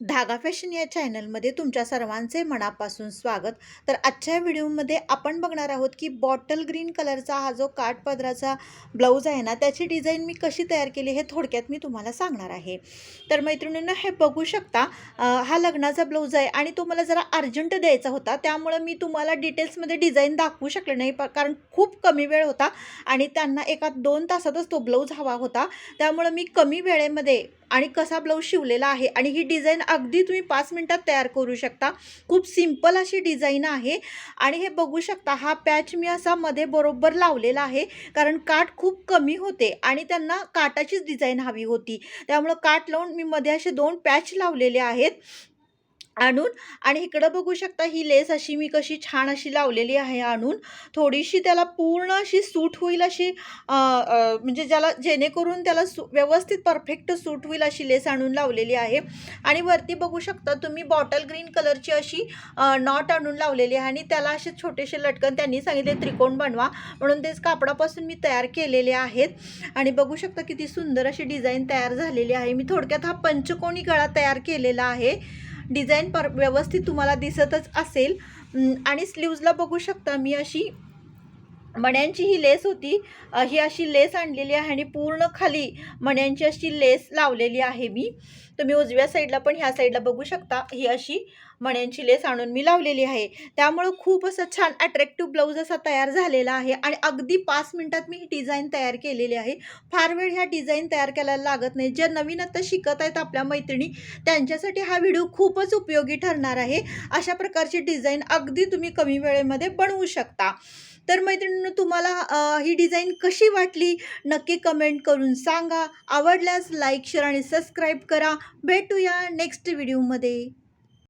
धागा फॅशन या चॅनलमध्ये तुमच्या सर्वांचे मनापासून स्वागत. तर आजच्या व्हिडिओमध्ये आपण बघणार आहोत की बॉटल ग्रीन कलरचा हा जो काठ पदराचा ब्लाऊज आहे ना त्याची डिझाईन मी कशी तयार केली हे थोडक्यात मी तुम्हाला सांगणार आहे. तर मैत्रिणींना हे बघू शकता हा लग्नाचा ब्लाऊज आहे आणि तो मला जरा अर्जंट द्यायचा होता त्यामुळं मी तुम्हाला डिटेल्समध्ये डिझाईन दाखवू शकले नाही प- कारण खूप कमी वेळ होता आणि त्यांना एका दोन तासातच तो ब्लाऊज हवा होता त्यामुळं मी कमी वेळेमध्ये आणि कसा ब्लाऊज शिवलेला आहे आणि ही डिझाईन अगदी तुम्ही पाच मिनटात तयार करू शकता. खूप सिंपल अशी डिझाईन आहे. आणि हे बघू शकता हा पॅच मी असा मध्ये बरोबर लावलेला आहे. कारण काठ खूप कमी होते आणि त्यांना काटाचीच डिझाईन हवी होती. त्यामुळं काठ लावून मी मध्ये असे दोन पॅच लावलेले आहेत. आणून आणि इकडं बघू शकता ही लेस अशी मी कशी छान अशी लावलेली आहे आणून. थोडीशी त्याला पूर्ण अशी सूट होईल अशी म्हणजे ज्याला जेणेकरून त्याला सु व्यवस्थित परफेक्ट सूट होईल अशी लेस आणून लावलेली आहे. आणि वरती बघू शकता तुम्ही बॉटल ग्रीन कलरची अशी नॉट आणून लावलेली आहे आणि त्याला असे छोटेसे लटकन त्यांनी सांगितले त्रिकोण बनवा. म्हणून तेच कापडापासून मी तयार केलेले आहेत. आणि बघू शकता किती सुंदर अशी डिझाईन तयार झालेली आहे. मी थोडक्यात हा पंचकोणी गळा तयार केलेला आहे. डिझाईन पर व्यवस्थित तुम्हाला दिसतच असेल. आणि स्लीव्जला बघू शकता मी अशी मण्यांची ही लेस होती. ही अशी लेस आणलेली आहे आणि पूर्ण खाली मण्यांची अशी लेस लावलेली आहे मी. तुम्ही उजव्या साईडला पण ह्या साईडला बघू शकता. ही अशी मण्यांची लेस आणून मी लावलेली आहे. त्यामुळं खूप असं छान अट्रॅक्टिव्ह ब्लाऊज असा तयार झालेला आहे आणि अगदी पाच मिनटात मी ही डिझाईन तयार केलेली आहे. फार वेळ ह्या डिझाईन तयार करायला लागत नाही. ज्या नवीन आता शिकत आहेत आपल्या मैत्रिणी त्यांच्यासाठी हा व्हिडिओ खूपच उपयोगी ठरणार आहे. अशा प्रकारची डिझाईन अगदी तुम्ही कमी वेळेमध्ये बनवू शकता. तर मित्रांनो तुम्हाला ही डिझाईन कशी वाटली? नक्की कमेंट करून सांगा. आवडल्यास लाईक शेअर आणि सबस्क्राईब करा. भेटूया नेक्स्ट व्हिडिओमध्ये.